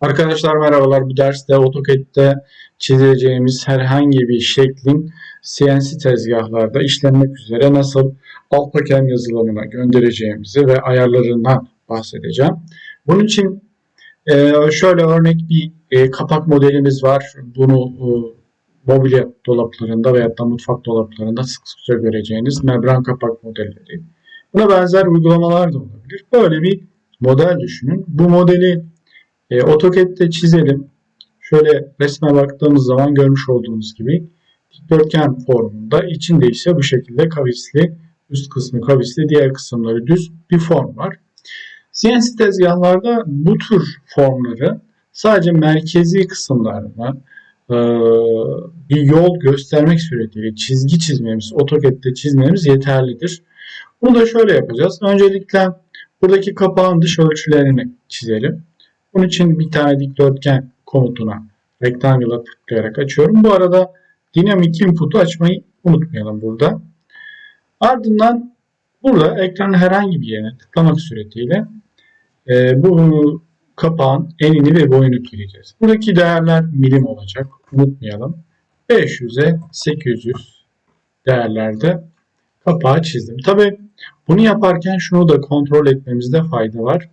Arkadaşlar merhabalar. Bu derste AutoCAD'de çizeceğimiz herhangi bir şeklin CNC tezgahlarda işlenmek üzere nasıl AlphaCam yazılımına göndereceğimizi ve ayarlarından bahsedeceğim. Bunun için e, şöyle örnek bir e, kapak modelimiz var. Bunu e, mobilya dolaplarında veya da mutfak dolaplarında sık sıkça göreceğiniz membran kapak modelleri. Buna benzer uygulamalar da olabilir. Böyle bir model düşünün. Bu modeli e, AutoCAD'de çizelim. Şöyle resme baktığımız zaman görmüş olduğunuz gibi dikdörtgen formunda içinde ise bu şekilde kavisli üst kısmı kavisli diğer kısımları düz bir form var. CNC tezgahlarda bu tür formları sadece merkezi kısımlarına e, bir yol göstermek suretiyle çizgi çizmemiz, AutoCAD'de çizmemiz yeterlidir. Bunu da şöyle yapacağız. Öncelikle buradaki kapağın dış ölçülerini çizelim. Bunun için bir tane dikdörtgen komutuna Rectangle'a tıklayarak açıyorum. Bu arada Dynamic Input'u açmayı unutmayalım burada. Ardından burada ekranın herhangi bir yerine tıklamak suretiyle e, bu kapağın enini ve boyunu gireceğiz. Buradaki değerler milim olacak. Unutmayalım. 500'e 800 değerlerde kapağı çizdim. Tabi bunu yaparken şunu da kontrol etmemizde fayda var.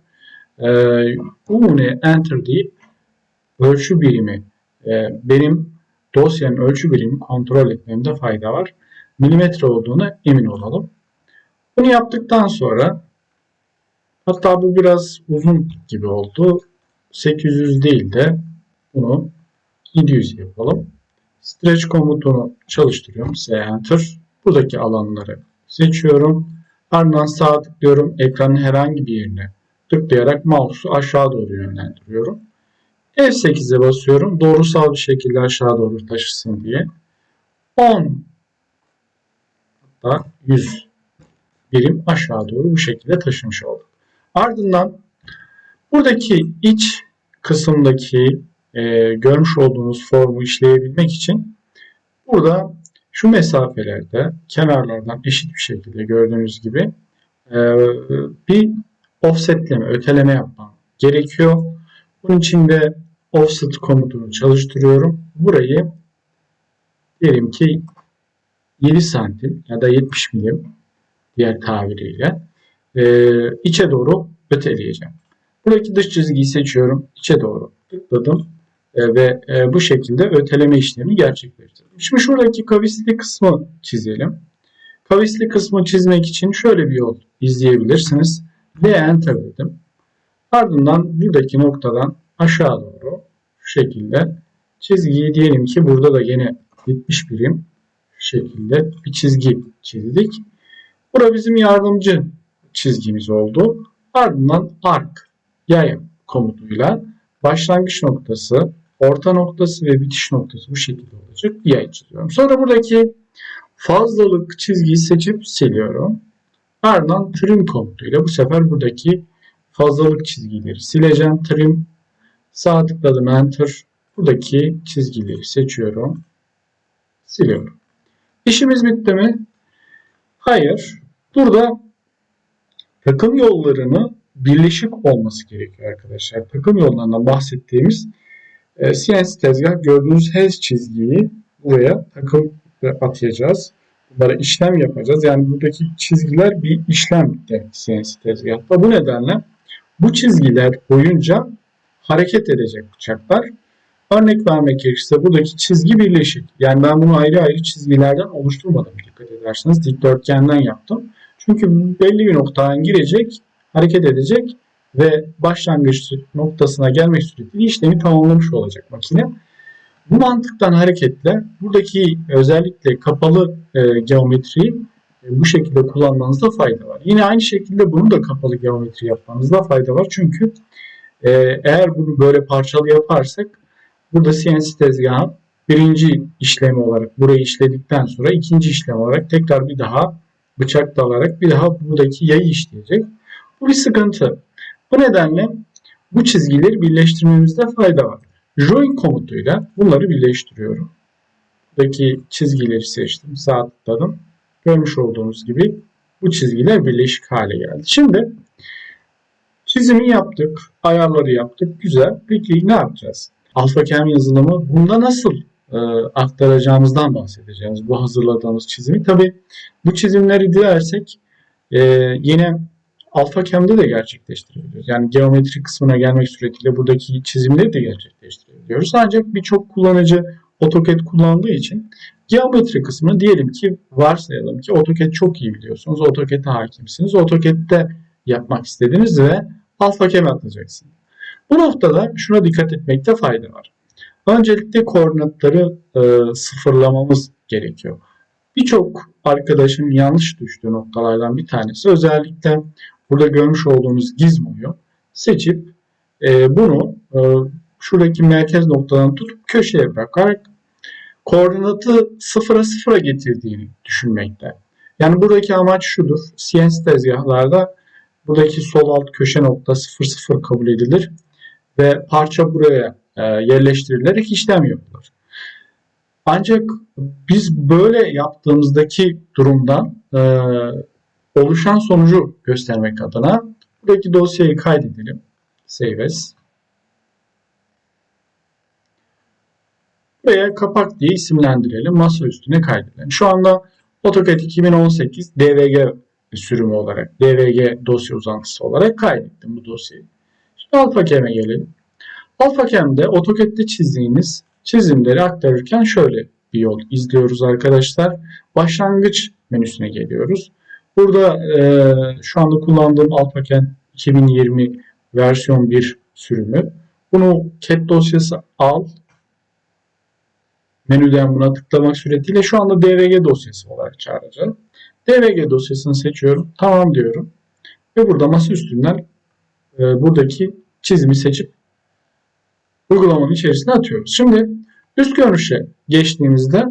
Ee, Umune enter deyip ölçü birimi e, benim dosyanın ölçü birimi kontrol etmemde fayda var. Milimetre olduğunu emin olalım. Bunu yaptıktan sonra hatta bu biraz uzun gibi oldu. 800 değil de bunu 700 yapalım. Stretch komutunu çalıştırıyorum. S enter. Buradaki alanları seçiyorum. Ardından sağ tıklıyorum. Ekranın herhangi bir yerine tıklayarak mouse'u aşağı doğru yönlendiriyorum. F8'e basıyorum. Doğrusal bir şekilde aşağı doğru taşısın diye. 10 hatta 100 birim aşağı doğru bu şekilde taşımış olduk. Ardından buradaki iç kısımdaki e, görmüş olduğunuz formu işleyebilmek için burada şu mesafelerde kenarlardan eşit bir şekilde gördüğünüz gibi e, bir offsetleme, öteleme yapmam gerekiyor. Bunun için de offset komutunu çalıştırıyorum. Burayı diyelim ki 7 santim ya da 70 milim diğer tabiriyle e, içe doğru öteleyeceğim. Buradaki dış çizgiyi seçiyorum. içe doğru tıkladım e, ve e, bu şekilde öteleme işlemi gerçekleştirdim. Şimdi şuradaki kavisli kısmı çizelim. Kavisli kısmı çizmek için şöyle bir yol izleyebilirsiniz ve enter dedim. Ardından buradaki noktadan aşağı doğru şu şekilde çizgiyi diyelim ki burada da yine 70 birim şu şekilde bir çizgi çizdik. Bura bizim yardımcı çizgimiz oldu. Ardından arc yay komutuyla başlangıç noktası, orta noktası ve bitiş noktası bu şekilde olacak bir yay çiziyorum. Sonra buradaki fazlalık çizgiyi seçip siliyorum. Ardından trim komutuyla bu sefer buradaki fazlalık çizgileri sileceğim. Trim sağ tıkladım enter. Buradaki çizgileri seçiyorum. Siliyorum. İşimiz bitti mi? Hayır. Burada takım yollarını birleşik olması gerekiyor arkadaşlar. Takım yollarından bahsettiğimiz e, CNC tezgah gördüğünüz her çizgiyi buraya takım atayacağız. Bunlara işlem yapacağız. Yani buradaki çizgiler bir işlem de CNC tezgahta. Bu nedenle bu çizgiler boyunca hareket edecek bıçaklar. Örnek vermek gerekirse buradaki çizgi birleşik. Yani ben bunu ayrı ayrı çizgilerden oluşturmadım dikkat ederseniz. Dikdörtgenden yaptım. Çünkü belli bir noktadan girecek, hareket edecek ve başlangıç noktasına gelmek suretiyle işlemi tamamlamış olacak makine. Bu mantıktan hareketle buradaki özellikle kapalı e, geometriyi e, bu şekilde kullanmanızda fayda var. Yine aynı şekilde bunu da kapalı geometri yapmanızda fayda var. Çünkü e, eğer bunu böyle parçalı yaparsak burada CNC tezgahı birinci işlemi olarak burayı işledikten sonra ikinci işlem olarak tekrar bir daha bıçak dalarak bir daha buradaki yayı işleyecek. Bu bir sıkıntı. Bu nedenle bu çizgileri birleştirmemizde fayda var. Join komutuyla bunları birleştiriyorum. Buradaki çizgileri seçtim. Sağ tıkladım. Görmüş olduğunuz gibi bu çizgiler birleşik hale geldi. Şimdi Çizimi yaptık, ayarları yaptık. Güzel. Peki ne yapacağız? AlphaCam yazılımı bunda nasıl e, aktaracağımızdan bahsedeceğiz. Bu hazırladığımız çizimi. Tabi bu çizimleri dilersek e, yine AlphaCam'de de gerçekleştirebiliyoruz. Yani geometri kısmına gelmek suretiyle buradaki çizimleri de gerçekleştirebiliyoruz. Ancak birçok kullanıcı AutoCAD kullandığı için geometri kısmını diyelim ki varsayalım ki AutoCAD çok iyi biliyorsunuz. AutoCAD'e hakimsiniz. AutoCAD'de yapmak istediniz ve AlphaCam'e atacaksınız. Bu noktada şuna dikkat etmekte fayda var. Öncelikle koordinatları e, sıfırlamamız gerekiyor. Birçok arkadaşın yanlış düştüğü noktalardan bir tanesi özellikle burada görmüş olduğunuz gizmoyu seçip e, bunu e, şuradaki merkez noktadan tutup köşeye bırakarak koordinatı sıfıra sıfıra getirdiğini düşünmekte. Yani buradaki amaç şudur. CNC tezgahlarda buradaki sol alt köşe nokta 00 kabul edilir ve parça buraya e, yerleştirilerek işlem yapılır. Ancak biz böyle yaptığımızdaki durumdan e, oluşan sonucu göstermek adına buradaki dosyayı kaydedelim. Save as. Buraya kapak diye isimlendirelim. Masa üstüne kaydedelim. Şu anda AutoCAD 2018 DVG sürümü olarak, DVG dosya uzantısı olarak kaydettim bu dosyayı. Şimdi AlphaCam'e gelelim. AlphaCam'de AutoCAD'de çizdiğimiz çizimleri aktarırken şöyle bir yol izliyoruz arkadaşlar. Başlangıç menüsüne geliyoruz. Burada e, şu anda kullandığım AlphaCAD 2020 versiyon 1 sürümü. Bunu CAD dosyası al. Menüden buna tıklamak suretiyle şu anda DVG dosyası olarak çağıracağım. DVG dosyasını seçiyorum. Tamam diyorum. Ve burada masa üstünden e, buradaki çizimi seçip uygulamanın içerisine atıyoruz. Şimdi üst görünüşe geçtiğimizde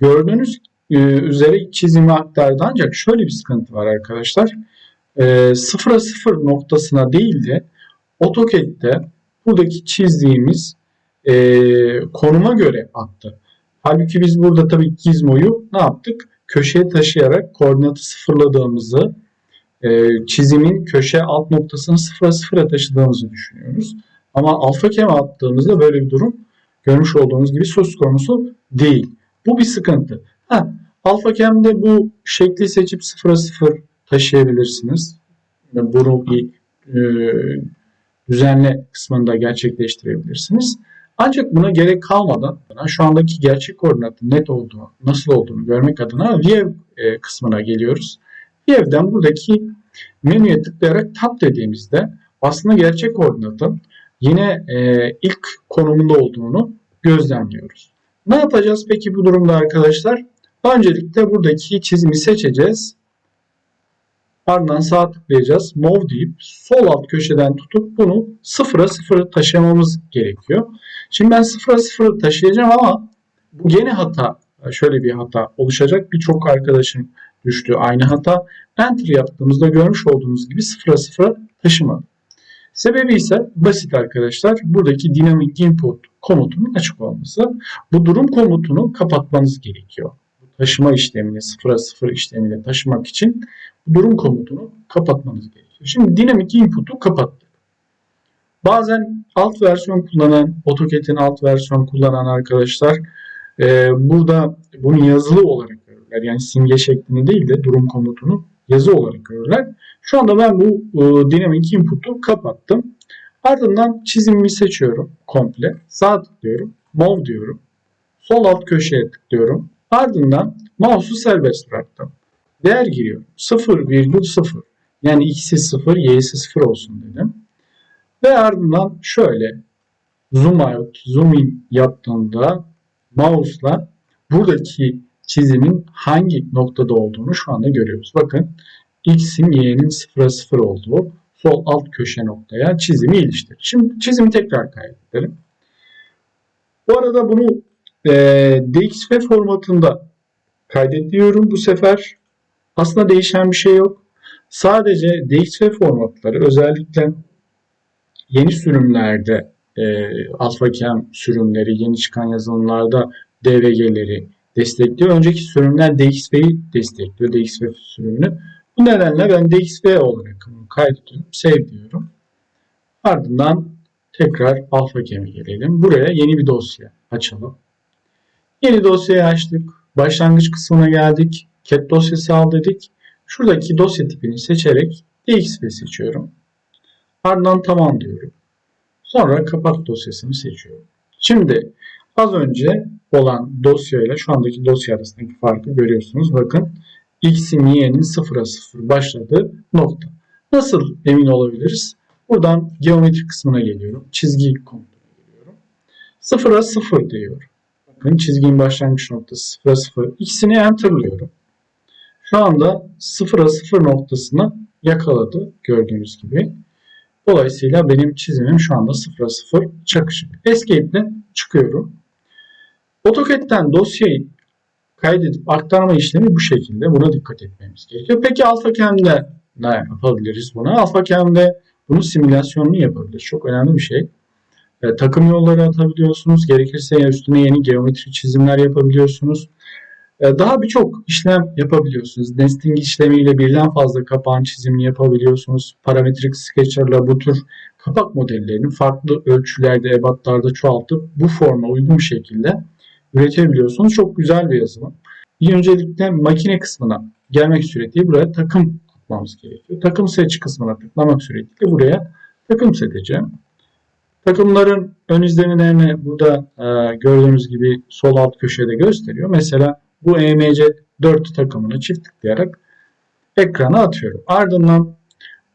gördüğünüz e, üzere çizimi aktardı ancak şöyle bir sıkıntı var arkadaşlar. E, sıfıra sıfır noktasına değil de AutoCAD'de buradaki çizdiğimiz e, konuma göre attı. Halbuki biz burada tabii gizmoyu ne yaptık? Köşeye taşıyarak koordinatı sıfırladığımızı e, çizimin köşe alt noktasını sıfıra sıfıra taşıdığımızı düşünüyoruz. Ama alfa keme attığımızda böyle bir durum görmüş olduğunuz gibi söz konusu değil. Bu bir sıkıntı. Ha, alfa kemde bu şekli seçip sıfıra sıfır taşıyabilirsiniz. Bunu bir e, düzenle kısmında gerçekleştirebilirsiniz. Ancak buna gerek kalmadan şu andaki gerçek koordinatın net olduğunu, nasıl olduğunu görmek adına View e, kısmına geliyoruz. View'den buradaki menüye tıklayarak Tab dediğimizde aslında gerçek koordinatın yine e, ilk konumunda olduğunu gözlemliyoruz. Ne yapacağız peki bu durumda arkadaşlar? Öncelikle buradaki çizimi seçeceğiz. Ardından sağ tıklayacağız. Move deyip sol alt köşeden tutup bunu sıfıra sıfıra taşımamız gerekiyor. Şimdi ben sıfıra sıfıra taşıyacağım ama bu yeni hata şöyle bir hata oluşacak. Birçok arkadaşım düştü aynı hata. Enter yaptığımızda görmüş olduğunuz gibi sıfıra sıfıra taşımadı. Sebebi ise basit arkadaşlar. Buradaki dynamic input komutunun açık olması. Bu durum komutunu kapatmanız gerekiyor. Taşıma işlemini sıfıra sıfır işlemiyle taşımak için durum komutunu kapatmanız gerekiyor. Şimdi dynamic input'u kapattık. Bazen alt versiyon kullanan, AutoCAD'in alt versiyon kullanan arkadaşlar e, burada bunu yazılı olarak görürler. Yani simge şeklinde değil de durum komutunu yazı olarak görürler. Şu anda ben bu e, dynamic input'u kapattım. Ardından çizimimi seçiyorum komple. Sağ tıklıyorum. Move diyorum. Sol alt köşeye tıklıyorum. Ardından mouse'u serbest bıraktım. Değer giriyorum. 0,0 yani x'i 0, y'si 0 olsun dedim. Ve ardından şöyle zoom out, zoom in yaptığımda mouse'la buradaki çizimin hangi noktada olduğunu şu anda görüyoruz. Bakın x'in y'nin 0'a 0 olduğu sol alt köşe noktaya çizimi iliştir. Şimdi çizimi tekrar kaydedelim. Bu arada bunu e, DXF formatında kaydediyorum bu sefer. Aslında değişen bir şey yok. Sadece DXF formatları özellikle yeni sürümlerde e, AlphaCam sürümleri, yeni çıkan yazılımlarda DVG'leri destekliyor. Önceki sürümler DXF'yi destekliyor, DXF sürümünü. Bu nedenle ben DXV olarak bunu kaydediyorum. Save diyorum. Ardından tekrar kemi gelelim. Buraya yeni bir dosya açalım. Yeni dosyayı açtık. Başlangıç kısmına geldik. Cat dosyası al dedik. Şuradaki dosya tipini seçerek DXV seçiyorum. Ardından tamam diyorum. Sonra kapak dosyasını seçiyorum. Şimdi az önce olan dosyayla şu andaki dosya arasındaki farkı görüyorsunuz. Bakın x'in y'nin sıfıra sıfır başladığı nokta. Nasıl emin olabiliriz? Buradan geometri kısmına geliyorum. Çizgi kontrolüne geliyorum. Sıfıra sıfır diyor. Bakın çizginin başlangıç noktası sıfıra sıfır. İkisini enterlıyorum. Şu anda sıfıra sıfır noktasını yakaladı gördüğünüz gibi. Dolayısıyla benim çizimim şu anda 0'a 0 çakışık. Escape çıkıyorum. AutoCAD'den dosyayı kaydedip aktarma işlemi bu şekilde. Buna dikkat etmemiz gerekiyor. Peki AlphaCam'de ne yapabiliriz buna? AlphaCam'de bunun simülasyonunu yapabiliriz. Çok önemli bir şey. E, takım yolları atabiliyorsunuz. Gerekirse üstüne yeni geometri çizimler yapabiliyorsunuz. E, daha birçok işlem yapabiliyorsunuz. Nesting işlemiyle birden fazla kapağın çizimini yapabiliyorsunuz. Parametrik sketcher'la bu tür kapak modellerini farklı ölçülerde, ebatlarda çoğaltıp bu forma uygun şekilde üretebiliyorsunuz. Çok güzel bir yazılım. Bir öncelikle makine kısmına gelmek suretiyle buraya takım atmamız gerekiyor. Takım seç kısmına tıklamak suretiyle buraya takım seçeceğim. Takımların ön izlenimlerini burada e, gördüğünüz gibi sol alt köşede gösteriyor. Mesela bu EMC 4 takımını çift tıklayarak ekrana atıyorum. Ardından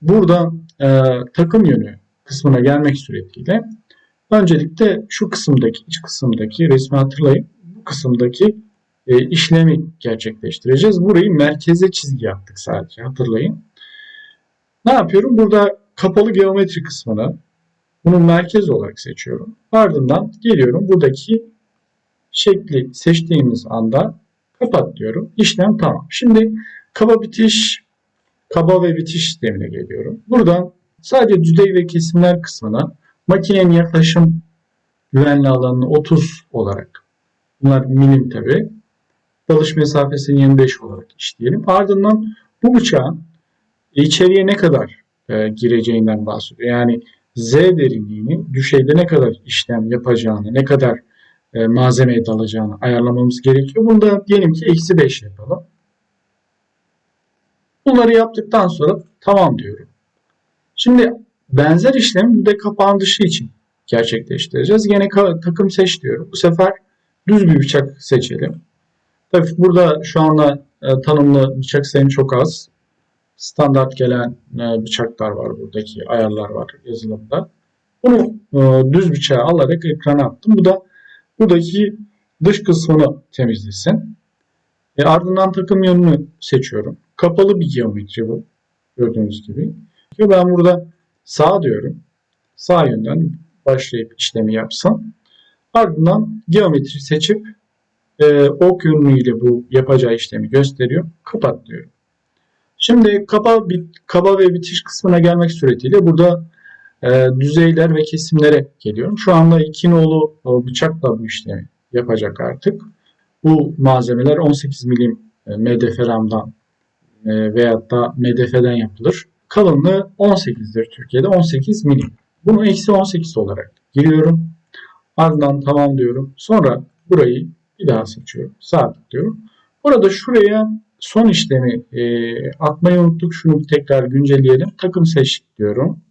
burada e, takım yönü kısmına gelmek suretiyle öncelikle şu kısımdaki iç kısımdaki resmi hatırlayın. Bu kısımdaki e, işlemi gerçekleştireceğiz. Burayı merkeze çizgi yaptık sadece hatırlayın. Ne yapıyorum? Burada kapalı geometri kısmını bunu merkez olarak seçiyorum. Ardından geliyorum buradaki şekli seçtiğimiz anda kapat diyorum. İşlem tamam. Şimdi kaba bitiş, kaba ve bitiş sistemine geliyorum. Buradan sadece düzey ve kesimler kısmına makinenin yaklaşım güvenli alanını 30 olarak bunlar milim tabi dalış mesafesini 25 olarak işleyelim. Ardından bu bıçağın içeriye ne kadar e, gireceğinden bahsediyor. Yani Z derinliğini düşeyde ne kadar işlem yapacağını, ne kadar e, malzemeye dalacağını ayarlamamız gerekiyor. Bunu da diyelim ki eksi 5 yapalım. Bunları yaptıktan sonra tamam diyorum. Şimdi benzer işlemi bir de kapağın dışı için gerçekleştireceğiz. Yine takım seç diyorum. Bu sefer düz bir bıçak seçelim. Tabii burada şu anda e, tanımlı bıçak sayım çok az. Standart gelen e, bıçaklar var buradaki ayarlar var yazılımda. Bunu e, düz bıçağı alarak ekrana attım. Bu da buradaki dış kısmını temizlesin. E, ardından takım yönünü seçiyorum. Kapalı bir geometri bu. Gördüğünüz gibi. Ben burada sağ diyorum. Sağ yönden başlayıp işlemi yapsın. Ardından geometri seçip e, ok yönüyle bu yapacağı işlemi gösteriyor. Kapat diyorum. Şimdi kaba, kaba ve bitiş kısmına gelmek suretiyle burada e, düzeyler ve kesimlere geliyorum. Şu anda iki nolu bıçakla bu işlemi yapacak artık. Bu malzemeler 18 milim e, MDF ramdan e, veyahut da MDF'den yapılır. Kalınlığı 18'dir Türkiye'de 18 milim. Bunu eksi 18 olarak giriyorum. Ardından tamam diyorum. Sonra burayı bir daha seçiyorum. Sağ tıklıyorum. Burada şuraya son işlemi e, atmayı unuttuk. Şunu tekrar güncelleyelim. Takım seç diyorum.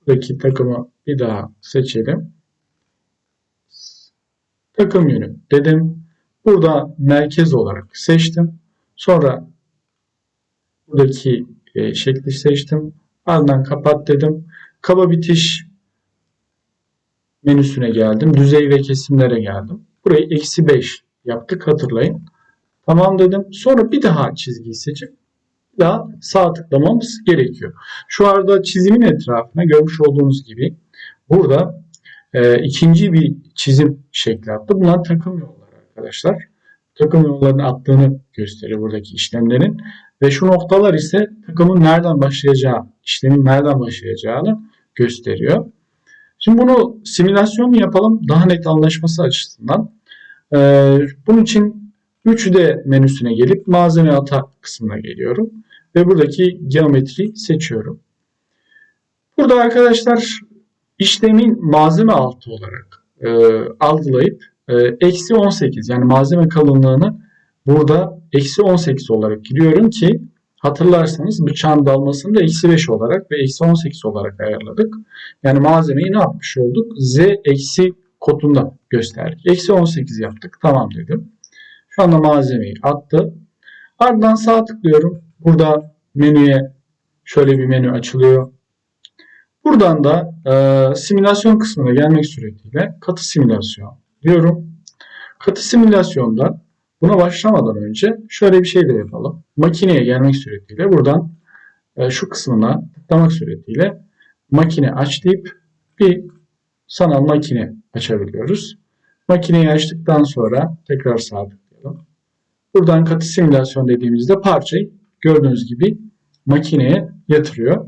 Buradaki takımı bir daha seçelim. Takım yönü dedim. Burada merkez olarak seçtim. Sonra buradaki e, şekli seçtim. Ardından kapat dedim. Kaba bitiş menüsüne geldim. Düzey ve kesimlere geldim. Burayı eksi 5 yaptık hatırlayın. Tamam dedim. Sonra bir daha çizgiyi seçip daha sağ tıklamamız gerekiyor. Şu arada çizimin etrafına görmüş olduğunuz gibi burada e, ikinci bir çizim şekli attı. Bunlar takım yolları arkadaşlar. Takım yollarını attığını gösteriyor buradaki işlemlerin. Ve şu noktalar ise takımın nereden başlayacağı, işlemin nereden başlayacağını gösteriyor. Şimdi bunu simülasyon mu yapalım daha net anlaşması açısından. Ee, bunun için 3D menüsüne gelip malzeme ata kısmına geliyorum. ve buradaki geometri seçiyorum. Burada arkadaşlar işlemin malzeme altı olarak e, algılayıp e, eksi 18 yani malzeme kalınlığını burada eksi 18 olarak giriyorum ki hatırlarsanız bıçağın dalmasını da eksi 5 olarak ve eksi 18 olarak ayarladık. Yani malzemeyi ne yapmış olduk? Z eksi kodunda gösterdik. Eksi 18 yaptık. Tamam dedim. Şu malzemeyi attı. Ardından sağ tıklıyorum. Burada menüye şöyle bir menü açılıyor. Buradan da e, simülasyon kısmına gelmek suretiyle katı simülasyon diyorum. Katı simülasyonda buna başlamadan önce şöyle bir şey de yapalım. Makineye gelmek suretiyle buradan e, şu kısmına tıklamak suretiyle makine aç deyip bir sanal makine açabiliyoruz. Makineyi açtıktan sonra tekrar sağ. Buradan katı simülasyon dediğimizde parçayı gördüğünüz gibi makineye yatırıyor.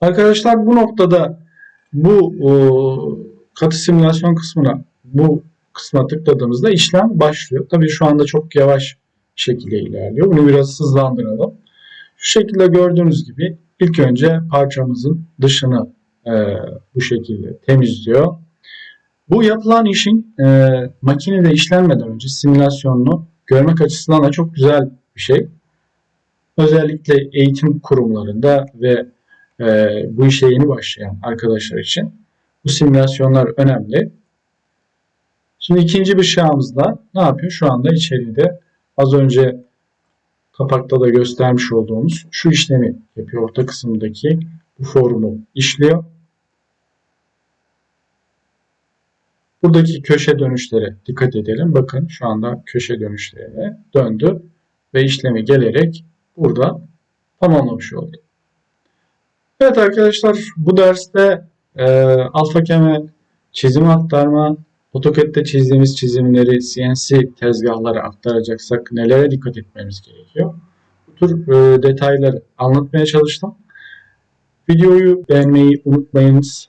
Arkadaşlar bu noktada bu o, katı simülasyon kısmına bu kısma tıkladığımızda işlem başlıyor. Tabii şu anda çok yavaş şekilde ilerliyor. Bunu biraz hızlandıralım. Şu şekilde gördüğünüz gibi ilk önce parçamızın dışını e, bu şekilde temizliyor. Bu yapılan işin e, makinede işlenmeden önce simülasyonunu görmek açısından da çok güzel bir şey. Özellikle eğitim kurumlarında ve e, bu işe yeni başlayan arkadaşlar için bu simülasyonlar önemli. Şimdi ikinci bir şahımızda ne yapıyor? Şu anda içeride az önce kapakta da göstermiş olduğumuz şu işlemi yapıyor. Orta kısımdaki bu formu işliyor. Buradaki köşe dönüşlere dikkat edelim. Bakın şu anda köşe dönüşlerine döndü ve işlemi gelerek burada tamamlamış oldu. Evet arkadaşlar bu derste e, alfa kemer, çizim aktarma, AutoCAD'de çizdiğimiz çizimleri CNC tezgahlara aktaracaksak nelere dikkat etmemiz gerekiyor? Bu tür e, detayları anlatmaya çalıştım. Videoyu beğenmeyi unutmayınız.